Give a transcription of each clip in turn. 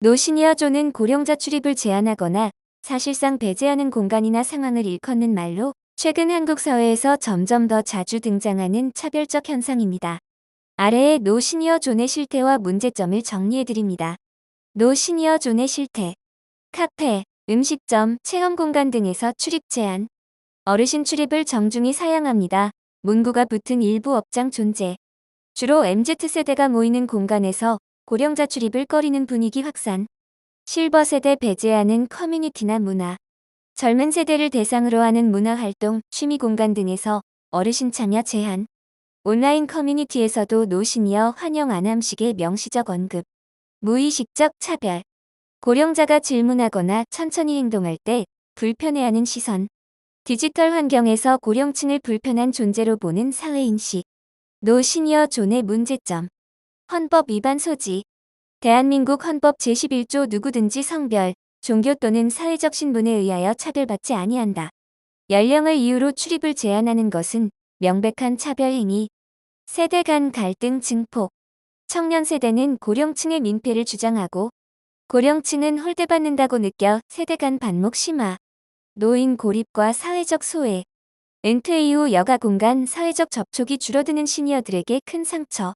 노시니어존은 고령자 출입을 제한하거나 사실상 배제하는 공간이나 상황을 일컫는 말로 최근 한국 사회에서 점점 더 자주 등장하는 차별적 현상입니다. 아래에 노시니어 존의 실태와 문제점을 정리해드립니다. 노시니어 존의 실태 카페, 음식점, 체험 공간 등에서 출입 제한 어르신 출입을 정중히 사양합니다. 문구가 붙은 일부 업장 존재 주로 MZ세대가 모이는 공간에서 고령자 출입을 꺼리는 분위기 확산. 실버 세대 배제하는 커뮤니티나 문화. 젊은 세대를 대상으로 하는 문화활동, 취미 공간 등에서 어르신 참여 제한. 온라인 커뮤니티에서도 노시니어 환영 안함식의 명시적 언급. 무의식적 차별. 고령자가 질문하거나 천천히 행동할 때 불편해하는 시선. 디지털 환경에서 고령층을 불편한 존재로 보는 사회인식. 노시니어 존의 문제점 헌법 위반 소지. 대한민국 헌법 제11조 누구든지 성별, 종교 또는 사회적 신분에 의하여 차별받지 아니한다. 연령을 이유로 출입을 제한하는 것은 명백한 차별 행위, 세대 간 갈등 증폭, 청년 세대는 고령층의 민폐를 주장하고 고령층은 홀대받는다고 느껴 세대 간 반목 심화, 노인 고립과 사회적 소외, 은퇴 이후 여가 공간 사회적 접촉이 줄어드는 시니어들에게 큰 상처,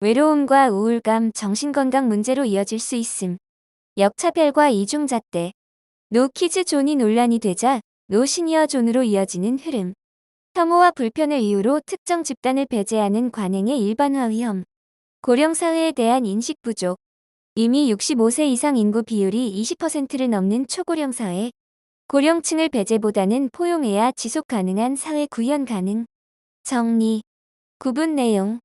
외로움과 우울감, 정신건강 문제로 이어질 수 있음. 역차별과 이중잣대, 노키즈 존이 논란이 되자 노시니어 존으로 이어지는 흐름. 혐오와 불편을 이유로 특정 집단을 배제하는 관행의 일반화 위험. 고령 사회에 대한 인식 부족. 이미 65세 이상 인구 비율이 20%를 넘는 초고령 사회. 고령층을 배제보다는 포용해야 지속 가능한 사회 구현 가능. 정리. 구분 내용.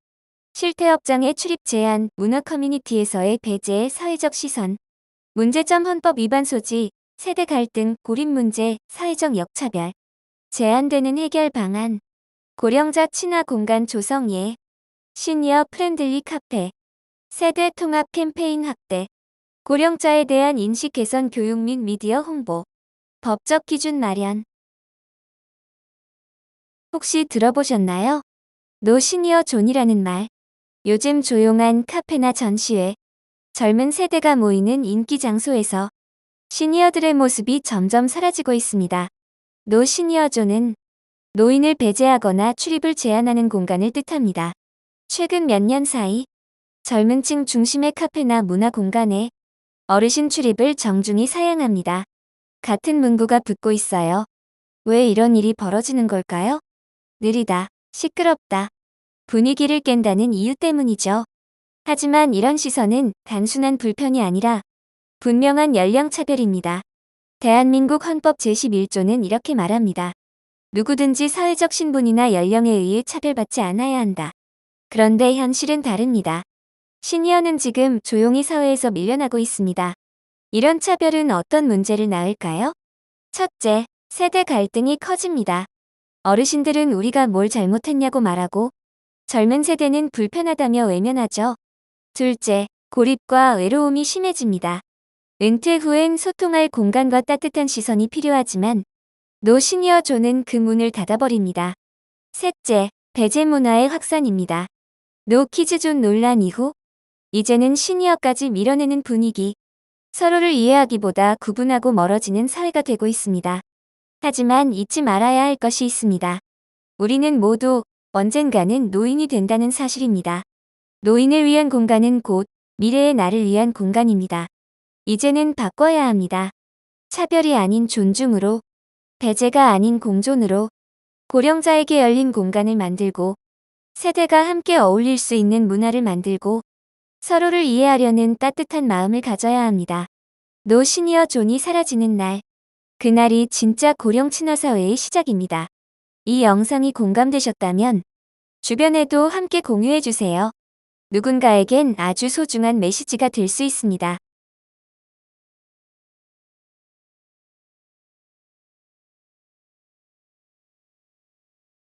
실태업장의 출입 제한, 문화 커뮤니티에서의 배제의 사회적 시선. 문제점 헌법 위반 소지, 세대 갈등, 고립 문제, 사회적 역차별. 제한되는 해결 방안. 고령자 친화 공간 조성 예. 시니어 프렌들리 카페. 세대 통합 캠페인 확대. 고령자에 대한 인식 개선 교육 및 미디어 홍보. 법적 기준 마련. 혹시 들어보셨나요? 노시니어 존이라는 말. 요즘 조용한 카페나 전시회, 젊은 세대가 모이는 인기 장소에서 시니어들의 모습이 점점 사라지고 있습니다. 노 시니어존은 노인을 배제하거나 출입을 제한하는 공간을 뜻합니다. 최근 몇 년 사이 젊은 층 중심의 카페나 문화 공간에 어르신 출입을 정중히 사양합니다. 같은 문구가 붙고 있어요. 왜 이런 일이 벌어지는 걸까요? 느리다, 시끄럽다, 분위기를 깬다는 이유 때문이죠. 하지만 이런 시선은 단순한 불편이 아니라 분명한 연령 차별입니다. 대한민국 헌법 제11조는 이렇게 말합니다. 누구든지 사회적 신분이나 연령에 의해 차별받지 않아야 한다. 그런데 현실은 다릅니다. 시니어는 지금 조용히 사회에서 밀려나고 있습니다. 이런 차별은 어떤 문제를 낳을까요? 첫째, 세대 갈등이 커집니다. 어르신들은 우리가 뭘 잘못했냐고 말하고 젊은 세대는 불편하다며 외면하죠. 둘째, 고립과 외로움이 심해집니다. 은퇴 후엔 소통할 공간과 따뜻한 시선이 필요하지만 노시니어 존은 그 문을 닫아버립니다. 셋째, 배제 문화의 확산입니다. 노키즈존 논란 이후 이제는 시니어까지 밀어내는 분위기, 서로를 이해하기보다 구분하고 멀어지는 사회가 되고 있습니다. 하지만 잊지 말아야 할 것이 있습니다. 우리는 모두 언젠가는 노인이 된다는 사실입니다. 노인을 위한 공간은 곧 미래의 나를 위한 공간입니다. 이제는 바꿔야 합니다. 차별이 아닌 존중으로, 배제가 아닌 공존으로, 고령자에게 열린 공간을 만들고, 세대가 함께 어울릴 수 있는 문화를 만들고, 서로를 이해하려는 따뜻한 마음을 가져야 합니다. 노 시니어 존이 사라지는 날. 그날이 진짜 고령 친화 사회의 시작입니다. 이 영상이 공감되셨다면 주변에도 함께 공유해주세요. 누군가에겐 아주 소중한 메시지가 될 수 있습니다.